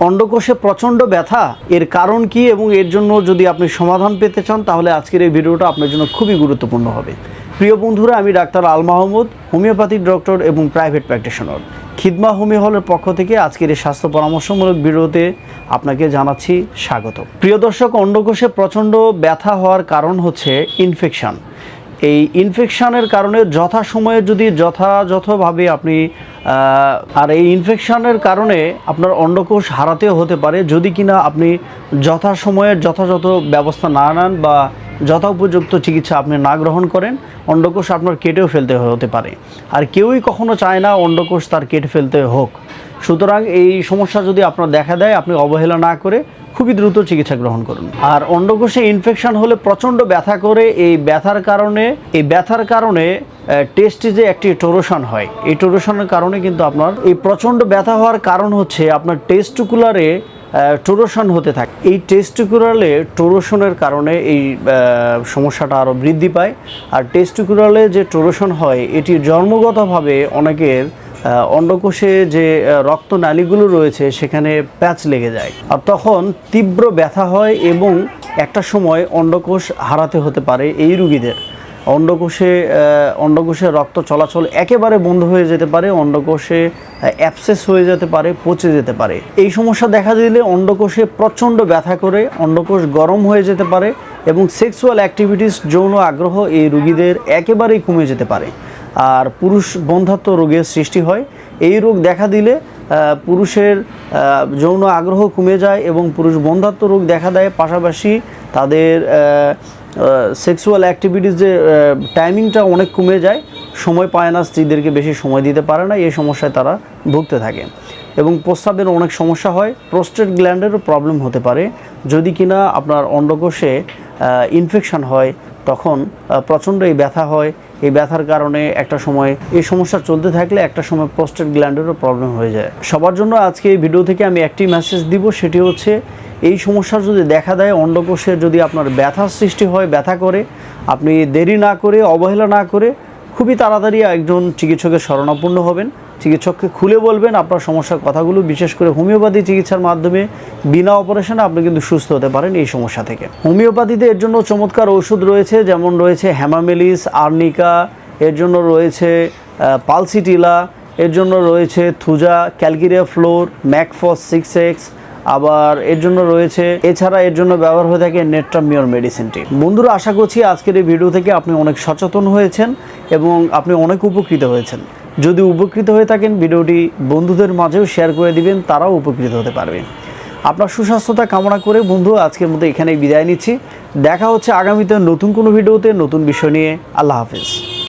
অন্ডকোষে প্রচণ্ড ব্যথা, এর কারণ কি এবং এর জন্য যদি আপনি সমাধান পেতে চান, তাহলে আজকের এই ভিডিওটা আপনার জন্য খুবই গুরুত্বপূর্ণ হবে। প্রিয় বন্ধুরা, আমি doctor Al Mahmud, homeopathic doctor এবং প্রাইভেট প্র্যাকটিশনার। খিদমা হোমিও হলের পক্ষ থেকে আজকের এই স্বাস্থ্য পরামর্শমূলক ভিডিওতে আপনাকে জানাচ্ছি স্বাগত প্রিয় দর্শক অন্ডকোষে প্রচণ্ড ব্যথা হওয়ার কারণ হচ্ছে ইনফেকশন এই ইনফেকশানের কারণে যথাসময়ে যদি যথাযথভাবে আপনি আর এই ইনফেকশানের কারণে আপনার অন্ডকোষ হারাতেও হতে পারে, যদি কিনা আপনি যথাসময়ের যথাযথ ব্যবস্থা না নেন বা যথোপযুক্ত চিকিৎসা আপনি না গ্রহণ করেন, অন্ডকোষ আপনার কেটেও ফেলতে হতে পারে। আর কেউই কখনো চায় না অন্ডকোষ তার কেটে ফেলতে হোক। সুতরাং এই সমস্যা যদি আপনার দেখা দেয়, আপনি অবহেলা না করে খুবই দ্রুত চিকিৎসা গ্রহণ করুন। আর অন্ডকোষে ইনফেকশন হলে প্রচণ্ড ব্যথা করে, এই ব্যথার কারণে, এই ব্যথার কারণে টেস্টিজে একটি টোরোশন হয়। এই টোরোশনের কারণে কিন্তু আপনার এই প্রচণ্ড ব্যথা হওয়ার কারণ হচ্ছে আপনার টেস্টিকুলারে টোরোশন হতে থাকে। এই টেস্টিকুলারে টোরোশনের কারণে এই সমস্যাটা আরও বৃদ্ধি পায়। আর টেস্টিকুলারে যে টোরোশন হয়, এটি জন্মগতভাবে অনেকের অন্ডকোষে যে রক্তনালীগুলো রয়েছে, সেখানে প্যাচ লেগে যায়। আর তখন তীব্র ব্যথা হয় এবং একটা সময় অন্ডকোষ হারাতে হতে পারে এই রুগীদের। অন্ডকোষে অন্ডকোষে রক্ত চলাচল একেবারে বন্ধ হয়ে যেতে পারে, অন্ডকোষে অ্যাপসেস হয়ে যেতে পারে, পচে যেতে পারে। এই সমস্যা দেখা দিলে অন্ডকোষে প্রচণ্ড ব্যথা করে, অন্ডকোষ গরম হয়ে যেতে পারে এবং সেক্সুয়াল অ্যাক্টিভিটিস, যৌন আগ্রহ এই রুগীদের একেবারেই কমে যেতে পারে। আর পুরুষ বন্ধাত্ব রোগের সৃষ্টি হয়। এই রোগ দেখা দিলে পুরুষের যৌন আগ্রহ কমে যায় এবং পুরুষ বন্ধাত্ব রোগ দেখা দেয়। পাশাপাশি তাদের সেক্সুয়াল অ্যাক্টিভিটিস যে টাইমিংটা অনেক কমে যায়। সময় পায় না, স্ত্রীদেরকে বেশি সময় দিতে পারে না, এই সমস্যায় তারা ভুগতে থাকে। এবং প্রস্রাবের অনেক সমস্যা হয়। প্রোস্টেট গ্ল্যান্ডেরও প্রবলেম হতে পারে। যদি কিনা আপনার অন্ডকোষে ইনফেকশন হয় তখন প্রচণ্ড এই ব্যথা হয়। এই ব্যথার কারণে একটা সময় এই সমস্যা চলতে থাকলে একটা সময় প্রোস্টেট গ্ল্যান্ডেরও প্রবলেম হয়ে যায়। সবার জন্য আজকে এই ভিডিও থেকে আমি একটি মেসেজ দিব, সেটি হচ্ছে, এই সমস্যা যদি দেখা দেয়, অন্ডকোষে যদি আপনার ব্যথার সৃষ্টি হয়, ব্যথা করে, আপনি দেরি না করে, অবহেলা না করে খুবই তাড়াতাড়ি একজন চিকিৎসকের শরণাপন্ন হবেন। চিকিৎসককে খুলে বলবেন আপনার সমস্যার কথাগুলো, বিশেষ করে হোমিওপ্যাথি চিকিৎসার মাধ্যমে বিনা অপারেশনে আপনি কিন্তু সুস্থ হতে পারেন এই সমস্যা থেকে। হোমিওপ্যাথিতে এর জন্য চমৎকার ওষুধ রয়েছে, যেমন রয়েছে হ্যামামেলিস, আর্নিকা, এর জন্য রয়েছে পালসিটিলা, এর জন্য রয়েছে thuja, calcarea fluor, mag phos six X, আবার এর জন্য রয়েছে, এছাড়া এর জন্য ব্যবহার হয়ে থাকে নেট্রামিওর মেডিসিনটি। বন্ধুরা, আশা করছি আজকের এই ভিডিও থেকে আপনি অনেক সচেতন হয়েছেন এবং আপনি অনেক উপকৃত হয়েছেন। যদি উপকৃত হয়ে থাকেন, ভিডিওটি বন্ধুদের মাঝেও শেয়ার করে দিবেন, তারাও উপকৃত হতে পারবেন আপনার সুস্বাস্থ্যতা কামনা করে বন্ধু, আজকের মতো এখানেই বিদায় নিচ্ছি। দেখা হচ্ছে আগামীতে নতুন কোনো ভিডিওতে, নতুন বিষয় নিয়ে। আল্লাহ হাফিজ।